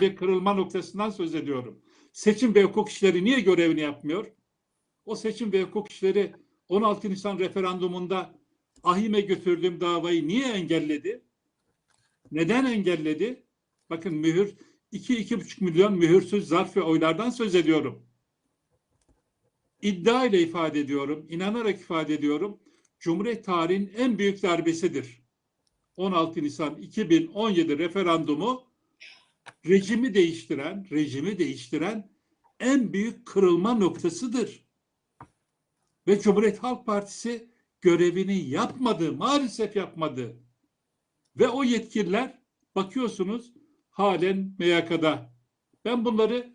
bir kırılma noktasından söz ediyorum. Seçim ve hukuk işleri niye görevini yapmıyor? O seçim ve hukuk işleri 16 Nisan referandumunda ahime götürdüğüm davayı niye engelledi? Neden engelledi? Bakın mühür 2-2,5 milyon mühürsüz zarf ve oylardan söz ediyorum. İddia ile ifade ediyorum, inanarak ifade ediyorum. Cumhuriyet tarihinin en büyük darbesidir. 16 Nisan 2017 referandumu rejimi değiştiren, rejimi değiştiren en büyük kırılma noktasıdır. Ve Cumhuriyet Halk Partisi görevini yapmadı, maalesef yapmadı. Ve o yetkililer bakıyorsunuz halen MYK'da. Ben bunları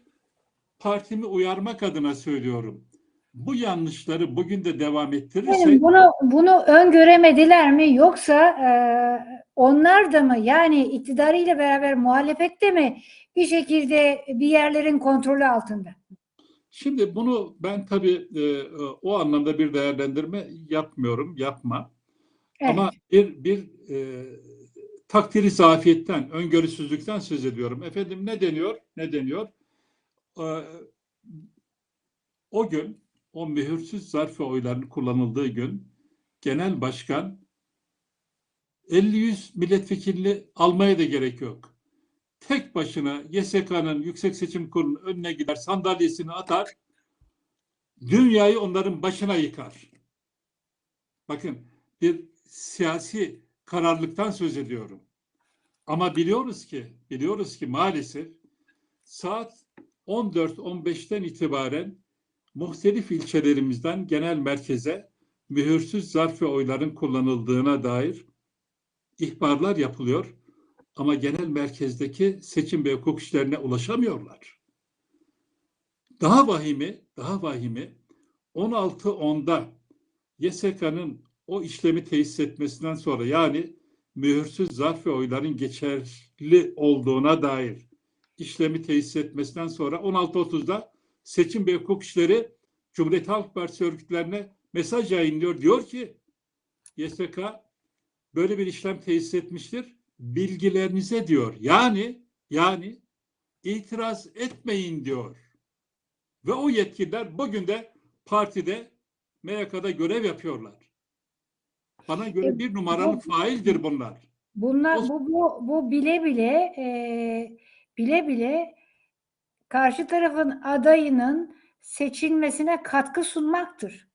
partimi uyarmak adına söylüyorum. Bu yanlışları bugün de devam ettirirsek bunu bunu öngöremediler mi yoksa e, onlar da mı yani iktidarıyla beraber muhalefette mi bir şekilde bir yerlerin kontrolü altında? Şimdi bunu ben tabii e, o anlamda bir değerlendirme yapmıyorum, yapma. Evet. Ama bir bir e, takdiri zafiyetten, öngörüsüzlükten söz ediyorum. Efendim ne deniyor? Ne deniyor? E, o gün, o mühürsüz zarf ve oyların kullanıldığı gün genel başkan 50-100 milletvekilini almaya da gerek yok. Tek başına YSK'nın Yüksek Seçim Kurulu'nun önüne gider, sandalyesini atar, dünyayı onların başına yıkar. Bakın bir siyasi kararlılıktan söz ediyorum. Ama biliyoruz ki, biliyoruz ki maalesef saat 14-15'ten itibaren muhtelif ilçelerimizden genel merkeze mühürsüz zarf ve oyların kullanıldığına dair ihbarlar yapılıyor. Ama genel merkezdeki seçim ve hukuk işlerine ulaşamıyorlar. Daha vahimi, daha vahimi 16.10'da YSK'nın o işlemi tesis etmesinden sonra yani mühürsüz zarf ve oyların geçerli olduğuna dair işlemi tesis etmesinden sonra 16.30'da seçim ve hukuk işleri Cumhuriyet Halk Partisi örgütlerine mesaj yayınlıyor. Diyor ki YSK böyle bir işlem tesis etmiştir. Bilgilerinize diyor. Yani yani itiraz etmeyin diyor. Ve o yetkililer bugün de partide MYK'da görev yapıyorlar. Bana göre bir numaralı faildir bunlar. Bunlar O- bu bu bu bile bile e, bile bile karşı tarafın adayının seçilmesine katkı sunmaktır.